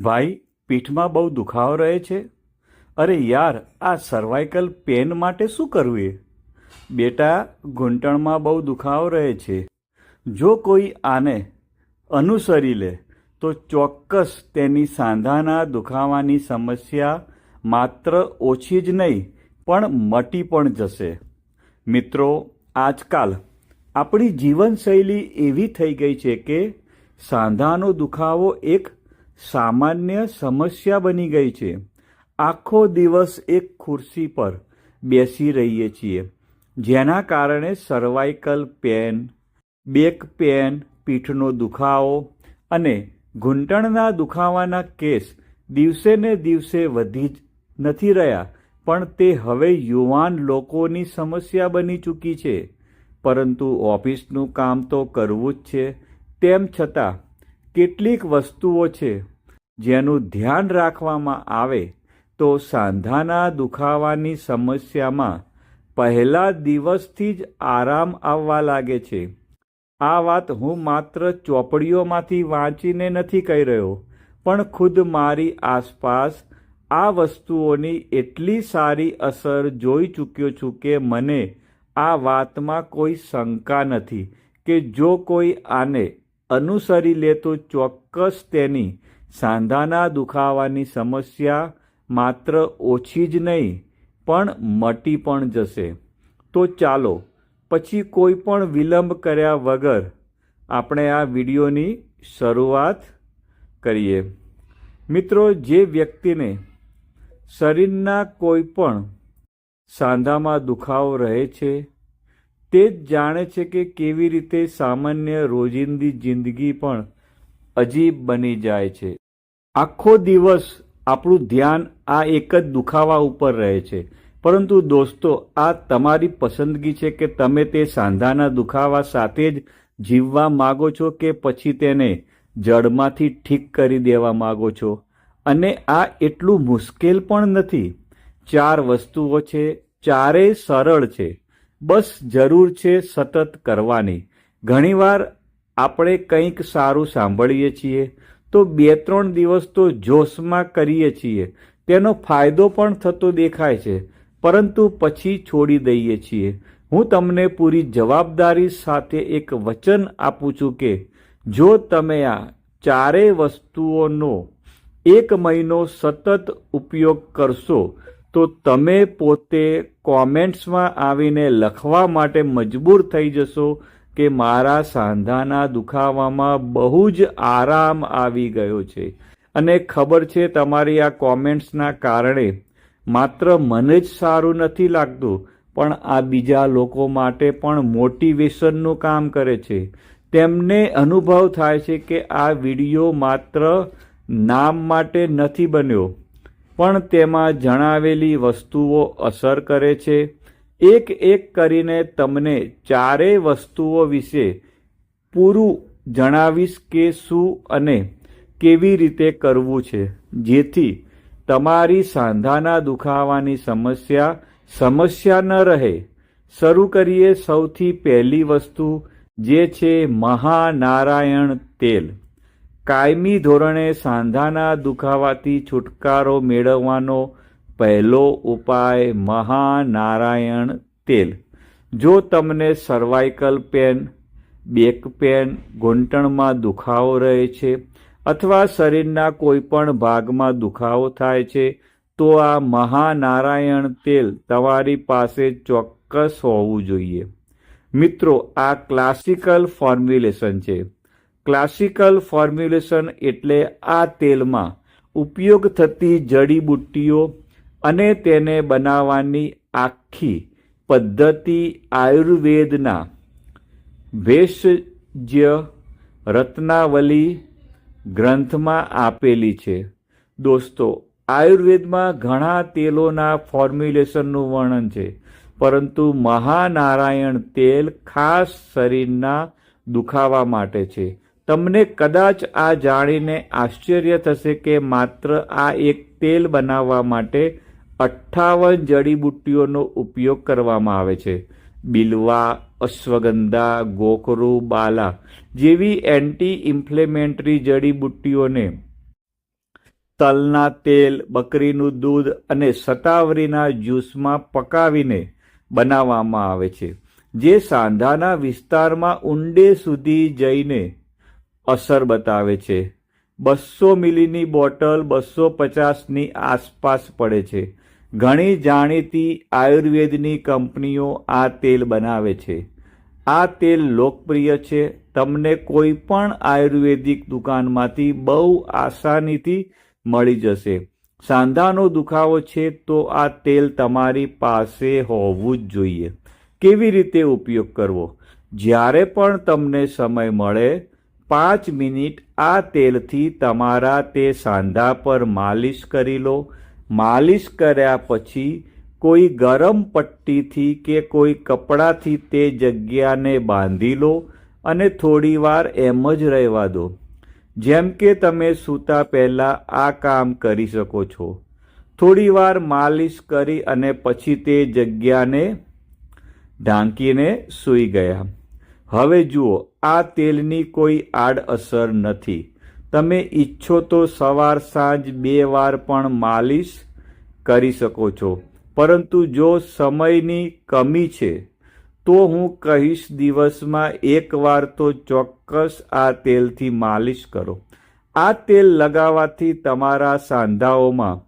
ભાઈ, પીઠમાં બહુ દુખાવો રહે છે? અરે યાર, આ સર્વાઇકલ પેન માટે શું કરવું એ? બેટા, ઘૂંટણમાં બહુ દુખાવો રહે છે. જો કોઈ આને અનુસરી લે, તો ચોક્કસ તેની સાંધાના દુખાવાની સમસ્યા માત્ર ઓછી જ નહીં, પણ મટી પણ જશે. મિત્રો, આજકાલ આપણી જીવનશૈલી એવી થઈ ગઈ છે કે સાંધાનો દુખાવો એક સામાન્ય સમસ્યા બની ગઈ છે. આખો દિવસ એક ખુરશી પર બેસી રહીએ છીએ, જેના કારણે સર્વાઇકલ પેન, બેક પેન, પીઠનો દુખાવો અને ઘૂંટણના દુખાવાના કેસ દિવસે ને દિવસે વધી જ નથી રહ્યા, પણ તે હવે યુવાન લોકોની સમસ્યા બની ચૂકી છે. પરંતુ ઓફિસનું કામ તો કરવું જ છે, તેમ છતાં કેટલીક વસ્તુઓ છે. જેનું ધ્યાન રાખવામાં આવે, તો સાંધાના દુખાવાની સમસ્યામાં પહેલા દિવસથી જ આરામ આવવા લાગે છે. આ વાત હું માત્ર ચોપડીઓમાંથી વાંચીને નથી કહી રહ્યો, પણ ખુદ મારી આસપાસ આ વસ્તુઓની એટલી સારી અસર જોઈ ચૂક્યો છું કે મને આ વાતમાં કોઈ શંકા નથી કે જો કોઈ આને અનુસરી લે તો ચોક્કસ તેની સાંધાના દુખાવાની સમસ્યા માત્ર ઓછી જ નહીં, પણ મટી પણ જશે. તો ચાલો, પછી કોઈ પણ વિલંબ કર્યા વગર આપણે આ વિડીયોની શરૂઆત કરીએ. મિત્રો, જે વ્યક્તિને શરીરના કોઈ પણ સાંધામાં દુખાવો રહે છે, તે જ જાણે છે કે કેવી રીતે સામાન્ય રોજિંદી જિંદગી પણ અજીબ બની જાય છે. આખો દિવસ આપણું ધ્યાન આ એક જ દુખાવા ઉપર રહે છે. પરંતુ દોસ્તો, આ તમારી પસંદગી છે કે તમે તે સાંધાના દુખાવા સાથે જ જીવવા માગો છો કે પછી તેને જડમાંથી ઠીક કરી દેવા માગો છો? અને આ એટલું મુશ્કેલ પણ નથી. ચાર વસ્તુઓ છે, ચારેય સરળ છે. બસ જરૂર છે સતત કરવાની. ઘણીવાર આપણે કંઈક સારું સાંભળીએ છીએ તો બે ત્રણ દિવસ તો જોશમાં કરીએ છીએ. તેનો ફાયદો પણ થતો દેખાય છે, પરંતુ પછી છોડી દઈએ છીએ. હું તમને પૂરી જવાબદારી સાથે એક વચન આપું છું કે, જો તમે આ ચારેય વસ્તુઓનો એક મહિનો સતત ઉપયોગ કરશો, તો તમે પોતે કોમેન્ટ્સમાં આવીને લખવા માટે મજબૂર થઈ જશો કે મારા સાંધાના દુખાવામાં બહુ જ આરામ આવી ગયો છે. અને ખબર છે તમારી આ કોમેન્ટ્સના કારણે માત્ર મને જ સારું નથી લાગતું, પણ આ બીજા લોકો માટે પણ મોટિવેશનનું કામ કરે છે. તેમને અનુભવ થાય છે કે આ વીડિયો માત્ર નામ માટે નથી બન્યો, પણ તેમાં જણાવેલી વસ્તુઓ અસર કરે છે. એક એક કરીને તમને ચારેય વસ્તુઓ વિશે પૂરું જણાવીશ કે શું અને કેવી રીતે કરવું છે. જેથી તમારી સાંધાના દુખાવાની સમસ્યા સમસ્યા ન રહે. શરૂ કરીએ સૌથી પહેલી વસ્તુ, જે છે મહાનારાયણ તેલ. કાયમી ધોરણે સાંધાના દુખાવાથી છુટકારો મેળવવાનો પહેલો ઉપાય મહાનારાયણ તેલ. જો તમને સર્વાઇકલ પેન બેક પેન ઘૂંટણમાં દુખાવો રહે છે અથવા શરીરના કોઈપણ ભાગમાં દુખાવો થાય છે, તો આ મહાનારાયણ તેલ તમારી પાસે ચોક્કસ હોવું જોઈએ. મિત્રો, આ ક્લાસિકલ ફોર્મ્યુલેશન છે. ક્લાસિકલ ફોર્મ્યુલેશન એટલે આ તેલમાં ઉપયોગ થતી જડીબુટ્ટીઓ અને તેને બનાવવાની આખી પદ્ધતિ આયુર્વેદના ભેષજ્ય રત્નાવલી ગ્રંથમાં આપેલી છે. દોસ્તો, આયુર્વેદમાં ઘણા તેલોના ફોર્મ્યુલેશનનું વર્ણન છે, પરંતુ મહાનારાયણ તેલ ખાસ શરીરના દુખાવા માટે છે. તમને કદાચ આ જાણીને આશ્ચર્ય થશે કે માત્ર આ એક તેલ બનાવવા માટે અઠ્ઠાવન જડીબુટ્ટીઓનો ઉપયોગ કરવામાં આવે છે. બિલવા, અશ્વગંધા ગોકરુ બાલા જેવી એન્ટી ઇન્ફ્લેમેન્ટરી જડીબુટ્ટીઓને તલના તેલ, બકરીનું દૂધ અને સતાવરીના જ્યુસમાં પકાવીને બનાવવામાં આવે છે, જે સાંધાના વિસ્તારમાં ઊંડે સુધી જઈને અસર બતાવે છે. બસો મિલીની બોટલ બસો પચાસની આસપાસ પડે છે. ઘણી જાણીતી આયુર્વેદની કંપનીઓ આ તેલ બનાવે છે. આ તેલ લોકપ્રિય છે. તમને કોઈ પણ આયુર્વેદિક દુકાનમાંથી બહુ આસાનીથી મળી જશે. સાંધાનો દુખાવો છે તો આ તેલ તમારી પાસે હોવું જ જોઈએ. કેવી રીતે ઉપયોગ કરવો? જ્યારે પણ તમને સમય મળે, પાંચ મિનિટ આ તેલથી તમારા તે સાંધા પર માલિશ કરી લો. માલિશ કર્યા પછી કોઈ ગરમ પટ્ટીથી કે કોઈ કપડાથી તે જગ્યાને બાંધી લો અને થોડીવાર એમ જ રહેવા દો. જેમ કે તમે સૂતા પહેલાં આ કામ કરી શકો છો. થોડીવાર માલિશ કરી અને પછી તે જગ્યાને ઢાંકીને સૂઈ ગયા. હવે જુઓ, આ તેલની કોઈ આડઅસર નથી. તમે ઈચ્છો તો સવાર સાંજ બે વાર પણ માલિશ કરી શકો છો. પરંતુ જો સમયની કમી છે, તો હું કહીશ દિવસમાં એકવાર તો ચોક્કસ આ તેલથી માલિશ કરો. આ તેલ લગાવવાથી તમારા સાંધાઓમાં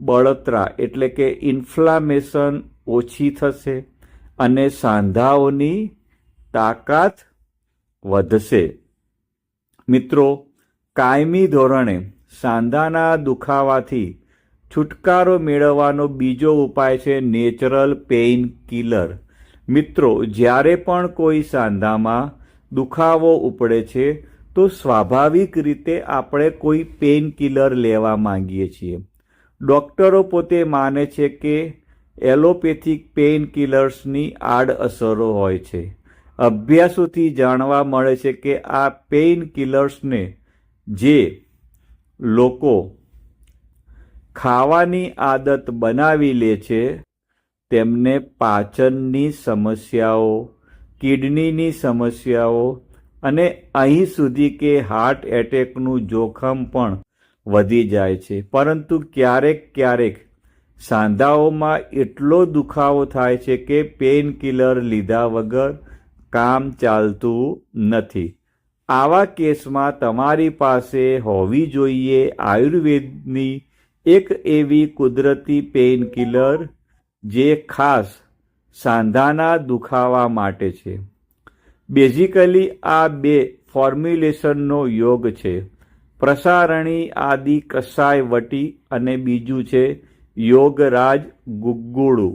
બળતરા એટલે કે ઇન્ફ્લામેશન ઓછી થશે અને સાંધાઓની તાકાત વધશે. મિત્રો કાયમી ધોરણે સાંધાના દુખાવાથી છુટકારો મેળવવાનો બીજો ઉપાય છે નેચરલ પેઇન કિલર. મિત્રો, જ્યારે પણ કોઈ સાંધામાં દુખાવો ઉપડે છે, તો સ્વાભાવિક રીતે આપણે કોઈ પેઇન કિલર લેવા માંગીએ છીએ. ડૉક્ટરો પોતે માને છે કે એલોપેથિક પેઇન કિલર્સની આડઅસરો હોય છે. અભ્યાસોથી જાણવા મળે છે કે આ પેઇન કિલર્સને જે લોકો ખાવાની આદત બનાવી લે છે, તેમને પાચનની સમસ્યાઓ, કિડનીની સમસ્યાઓ અને અહીં સુધી કે હાર્ટ એટેકનું જોખમ પણ વધી જાય છે. પરંતુ ક્યારેક ક્યારેક સાંધાઓમાં એટલો દુખાવો થાય છે કે પેઇન કિલર લીધા વગર કામ ચાલતું નથી. આવા કેસમાં તમારી પાસે હોવી જોઈએ આયુર્વેદની એક એવી કુદરતી પેઇન કિલર જે ખાસ સાંધાના દુખાવા માટે છે. બેઝિકલી આ બે ફોર્મ્યુલેશનનો યોગ છે. પ્રસારણી આદિ કસાય વટી અને બીજું છે યોગરાજ ગુગ્ગુળુ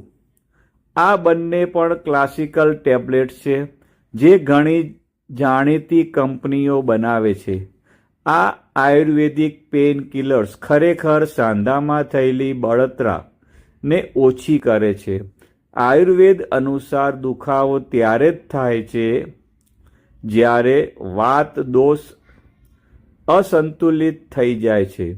આ બંને પણ ક્લાસિકલ ટેબ્લેટ છે, જે ઘણી જાણીતી કંપનીઓ બનાવે છે. આ આયુર્વેદિક પેઇન કિલર્સ ખરેખર સાંધામાં થયેલી બળતરા ને ઓછી કરે છે. આયુર્વેદ અનુસાર દુખાવો ત્યારે જ થાય છે જ્યારે વાત દોષ અસંતુલિત થઈ જાય છે.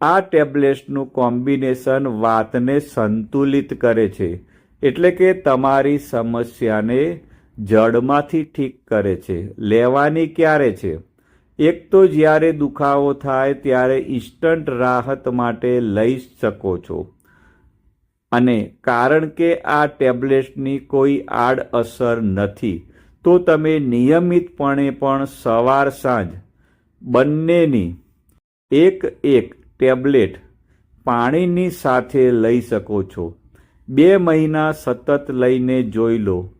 આ ટેબ્લેટ્સનું કોમ્બિનેશન વાતને સંતુલિત કરે છે. એટલે કે તમારી સમસ્યાને જડમાંથી ઠીક કરે છે, લેવાની ક્યારે છે? એક તો જ્યારે દુખાવો થાય ત્યારે ઇન્સ્ટન્ટ રાહત માટે લઈ શકો છો. અને કારણ કે આ ટેબ્લેટ્સની કોઈ આડઅસર નથી, તો તમે નિયમિતપણે પણ સવાર સાંજ બંનેની એક એક ટેબ્લેટ પાણીની સાથે લઈ શકો છો. બે મહિના સતત લઈને જોઈ લો.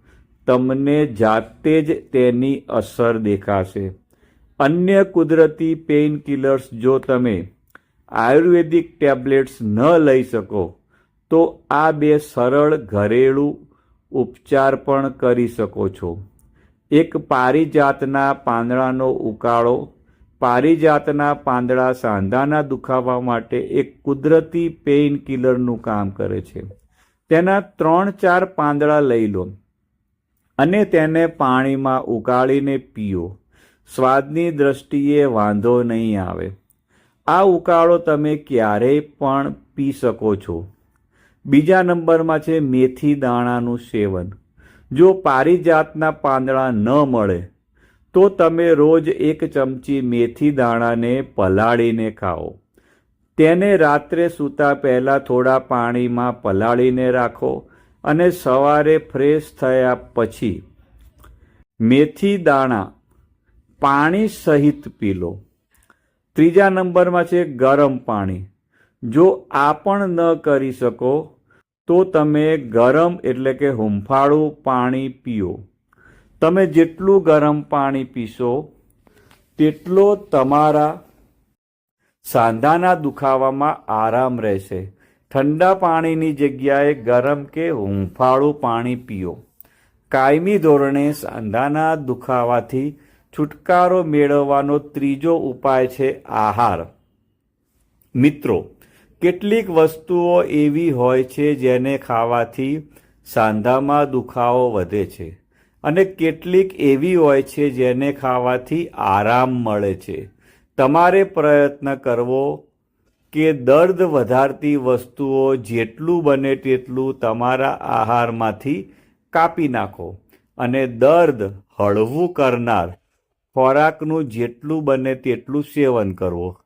તમને જાતે જ તેની અસર દેખાશે. અન્ય કુદરતી પેઇન કિલર્સ જો તમે આયુર્વેદિક ટેબ્લેટ્સ ન લઈ શકો, તો આ બે સરળ ઘરેલું ઉપચાર પણ કરી શકો છો. એક પારિજાતના પાંદડાનો ઉકાળો, પારિજાતના પાંદડા સાંધાના દુખાવા માટે એક કુદરતી પેઇન કિલરનું કામ કરે છે. તેના ત્રણ ચાર પાંદડા લઈ લો. અને તેને પાણીમાં ઉકાળીને પીઓ. સ્વાદની દ્રષ્ટિએ વાંધો નહીં આવે. આ ઉકાળો તમે ક્યારેય પણ પી શકો છો. બીજા નંબરમાં છે મેથી દાણાનું સેવન. જો પારિજાતના પાંદડા ન મળે, તો તમે રોજ એક ચમચી મેથી દાણાને પલાળીને ખાઓ. તેને રાત્રે સૂતા પહેલાં થોડા પાણીમાં પલાળીને રાખો. અને સવારે ફ્રેશ થયા પછી મેથી દાણા પાણી સહિત પી લો. ત્રીજા નંબરમાં છે ગરમ પાણી. જો આ પણ ન કરી શકો, તો તમે ગરમ એટલે કે હુંફાળું પાણી પીઓ. તમે જેટલું ગરમ પાણી પીશો, તેટલો તમારા સાંધાના દુખાવામાં આરામ રહેશે. ઠંડા પાણીની જગ્યાએ ગરમ કે હુંફાળું પાણી પીઓ. કાયમી ધોરણે સાંધાના દુખાવાથી છુટકારો મેળવવાનો ત્રીજો ઉપાય છે આહાર. મિત્રો, કેટલીક વસ્તુઓ એવી હોય છે જેને ખાવાથી સાંધામાં દુખાવો વધે છે અને કેટલીક એવી હોય છે જેને ખાવાથી આરામ મળે છે. તમારે પ્રયત્ન કરવો કે દર્દ વધારતી વસ્તુઓ જેટલું બને તેટલું તમારા આહારમાંથી કાપી નાખો અને દર્દ હળવું કરનાર ખોરાકનું જેટલું બને તેટલું સેવન કરવું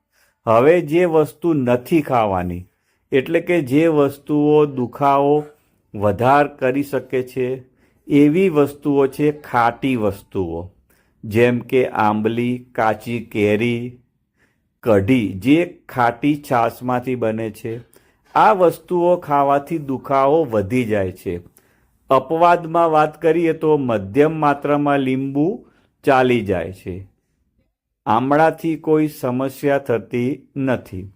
હવે જે વસ્તુ નથી ખાવાની, એટલે કે જે વસ્તુઓ દુખાવો વધાર કરી શકે છે, એવી વસ્તુઓ છે ખાટી વસ્તુઓ, જેમ કે આંબલી, કાચી કેરી કઢી જે ખાટી છાશમાંથી બને છે, આ વસ્તુઓ ખાવાથી દુખાવો વધી જાય છે. અપવાદમાં વાત કરીએ તો મધ્યમ માત્રામાં લીંબુ ચાલી જાય છે. આમળાથી કોઈ સમસ્યા થતી નથી.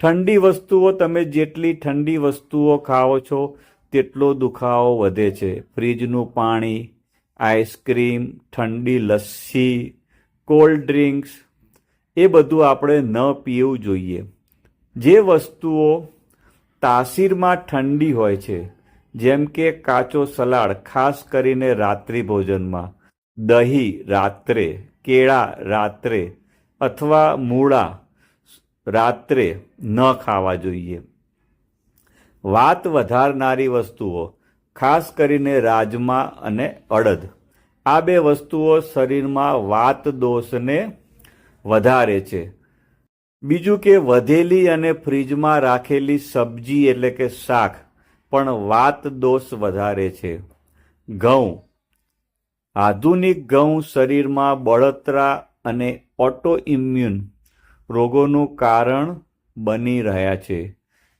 ઠંડી વસ્તુઓ, તમે જેટલી ઠંડી વસ્તુઓ ખાઓ છો, તેટલો દુખાવો વધે છે. ફ્રીજનું પાણી, આઈસ્ક્રીમ, ઠંડી લસ્સી, કોલ્ડ ડ્રિંક્સ એ બધું આપણે ન પીવું જોઈએ. જે વસ્તુઓ તાસીરમાં ઠંડી હોય છે, જેમ કે કાચો સલાડ, ખાસ કરીને રાત્રિ ભોજનમાં, દહીં રાત્રે, કેળા રાત્રે અથવા મૂળા રાત્રે ન ખાવા જોઈએ. વાત વધારનારી વસ્તુઓ, ખાસ કરીને રાજમા અને અડદ. આ બે વસ્તુઓ શરીરમાં વાત દોષને વધારે છે. બીજું કે વધેલી અને ફ્રીજમાં રાખેલી સબ્જી એટલે કે શાક, પણ વાત દોષ વધારે છે. ઘઉં. આધુનિક ઘઉં શરીરમાં બળતરા અને ઓટો ઇમ્યુન રોગોનું કારણ બની રહ્યા છે.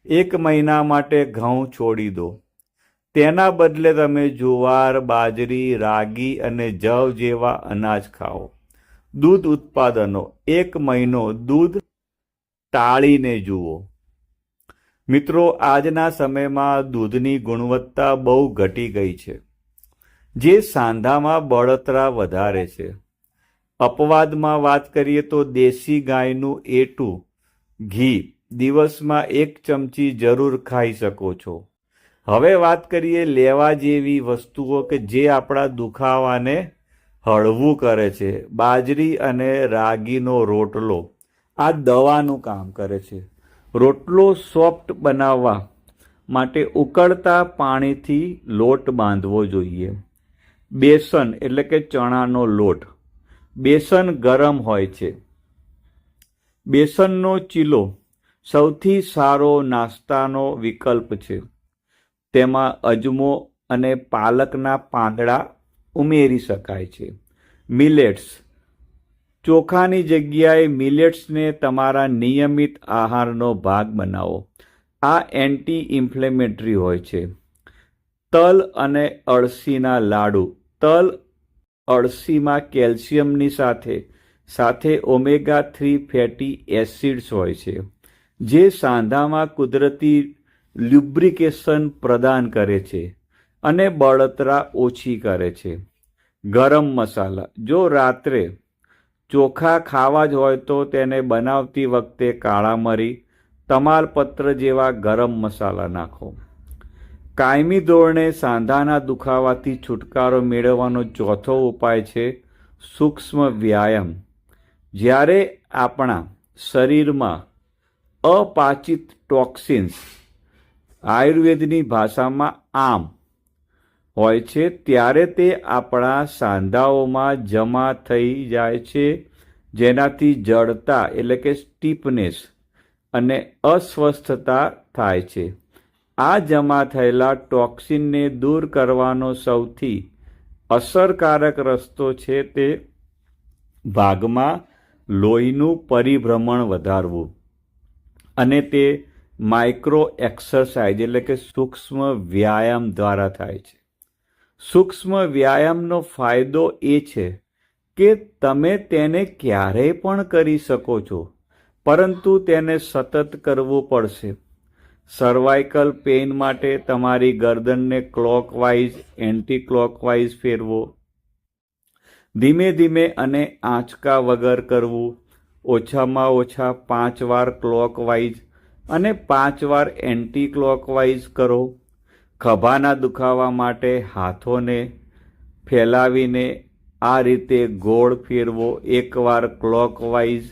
એક મહિના માટે ઘઉં છોડી દો. તેના બદલે તમે જુવાર, બાજરી, રાગી અને જવ જેવા અનાજ ખાઓ. દૂધ ઉત્પાદનો, એક મહિનો દૂધ ટાળીને જુઓ. મિત્રો, આજના સમયમાં દૂધની ગુણવત્તા બહુ ઘટી ગઈ છે. જે સાંધામાં બળતરા વધારે છે. અપવાદમાં વાત કરીએ તો દેશી ગાયનું એટું ઘી દિવસમાં એક ચમચી જરૂર ખાઈ શકો છો. હવે વાત કરીએ લેવા જેવી વસ્તુઓ કે જે આપણા દુખાવાને હળવું કરે છે. બાજરી અને રાગીનો રોટલો આ દવાનું કામ કરે છે. રોટલો સોફ્ટ બનાવવા માટે ઉકળતા પાણીથી લોટ બાંધવો જોઈએ. બેસન એટલે કે ચણાનો લોટ. બેસન ગરમ હોય છે. બેસનનો ચીલો સૌથી સારો નાસ્તાનો વિકલ્પ છે. તેમાં અજમો અને પાલકના પાંદડા ઉમેરી શકાય છે. મિલેટ્સ ચોખાની જગ્યાએ મિલેટ્સને તમારા નિયમિત આહારનો ભાગ બનાવો. આ એન્ટી ઇન્ફ્લેમેટરી હોય છે. તલ અને અળસીના લાડુ. તલ, અળસીમાં કેલ્શિયમની સાથે સાથે ઓમેગા થ્રી ફેટી એસિડ્સ હોય છે, જે સાંધામાં કુદરતી લ્યુબ્રિકેશન પ્રદાન કરે છે. અને બળતરા ઓછી કરે છે. ગરમ મસાલા. જો રાત્રે ચોખા ખાવા જ હોય તો તેને બનાવતી વખતે કાળા મરી, તમાલપત્ર જેવા ગરમ મસાલા નાખો. કાયમી ધોરણે સાંધાના દુખાવાથી છુટકારો મેળવવાનો ચોથો ઉપાય છે સૂક્ષ્મ વ્યાયામ. જ્યારે આપણા શરીરમાં અપાચિત ટોક્સિન્સ આયુર્વેદની ભાષામાં આમ હોય છે, ત્યારે તે આપણા સાંધાઓમાં જમા થઈ જાય છે, જેનાથી જડતા એટલે કે સ્ટીપનેસ અને અસ્વસ્થતા થાય છે. આ જમા થયેલા ટોક્સિનને દૂર કરવાનો સૌથી અસરકારક રસ્તો છે તે ભાગમાં લોહીનું પરિભ્રમણ વધારવું અને તે માઇક્રો એક્સરસાઇઝ એટલે કે સૂક્ષ્મ વ્યાયામ દ્વારા થાય છે. સૂક્ષ્મ વ્યાયામનો ફાયદો એ છે કે તમે તેને ક્યારેય પણ કરી શકો છો, પરંતુ તેને સતત કરવું પડશે. સર્વાઇકલ પેઇન માટે તમારી ગરદનને ક્લોકવાઇઝ એન્ટી ક્લોકવાઇઝ ફેરવો. ધીમે ધીમે અને આંચકા વગર કરવું. ઓછામાં ઓછા પાંચ વાર ક્લોકવાઇઝ અને પાંચ વાર એન્ટી ક્લોકવાઇઝ કરો. ખભાના દુખાવા માટે હાથોને ફેલાવીને આ રીતે ગોળ ફેરવો, એકવાર ક્લોકવાઇઝ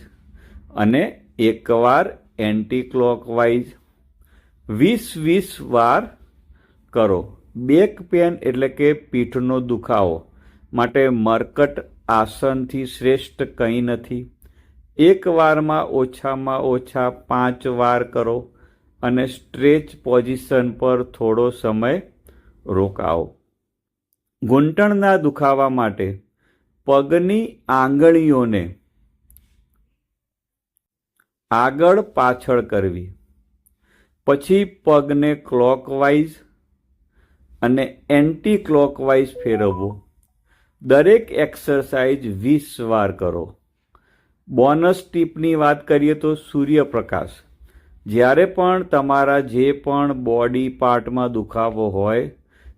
અને એકવાર એન્ટી ક્લોકવાઇઝ વીસ વીસ વાર કરો. બેક પેન એટલે કે પીઠનો દુખાવો માટે મરકટ આસનથી શ્રેષ્ઠ કંઈ નથી. એક વારમાં ઓછામાં ઓછા પાંચ વાર કરો. અને સ્ટ્રેચ પોઝિશન પર થોડો સમય રોકાવો. ઘૂંટણના દુખાવા માટે પગની આંગળીઓને આગળ પાછળ કરવી. પછી પગને ક્લોકવાઇઝ અને એન્ટી ક્લોકવાઇઝ ફેરવવો. દરેક એક્સરસાઇઝ વીસ વાર કરો. બોનસ ટીપની વાત કરીએ તો સૂર્યપ્રકાશ. જ્યારે પણ તમારા જે પણ બોડી પાર્ટમાં દુખાવો હોય,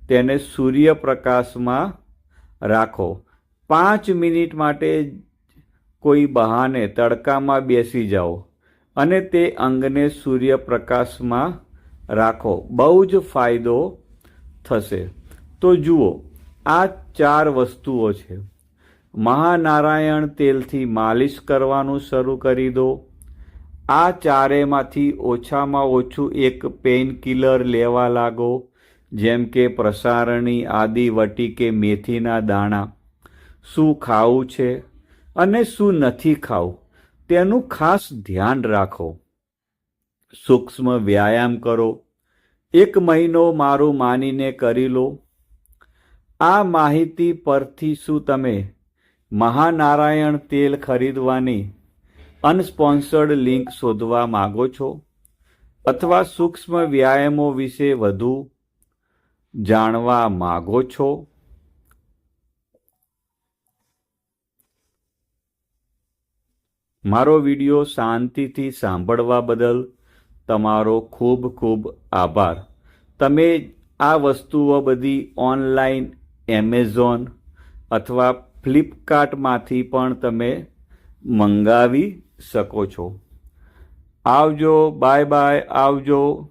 તેને સૂર્યપ્રકાશમાં રાખો. પાંચ મિનિટ માટે કોઈ બહાને તડકામાં બેસી જાઓ અને તે અંગને સૂર્યપ્રકાશમાં રાખો. બહુ જ ફાયદો થશે. તો જુઓ, આ ચાર વસ્તુઓ છે. મહાનારાયણ તેલથી માલિશ કરવાનું શરૂ કરી દો. આ ચારેમાંથી ઓછામાં ઓછું એક પેઇન કિલર લેવા લાગો, જેમ કે પ્રસારણી આદિવટી કે મેથીના દાણા. શું ખાવું છે અને શું નથી ખાવું, તેનું ખાસ ધ્યાન રાખો. સૂક્ષ્મ વ્યાયામ કરો. એક મહિનો મારું માનીને કરી લો. આ માહિતી પરથી શું તમે મહાનારાયણ તેલ ખરીદવાની અનસ્પોન્સર્ડ લિંક શોધવા માગો છો અથવા સૂક્ષ્મ વ્યાયામો વિશે વધુ જાણવા માગો છો? મારો વિડિયો શાંતિથી સાંભળવા બદલ તમારો ખૂબ ખૂબ આભાર. તમે આ વસ્તુઓ બધી ઓનલાઈન, એમેઝોન અથવા ફ્લિપકાર્ટમાંથી પણ તમે મંગાવી શકો છો. આવજો બાય બાય આવજો.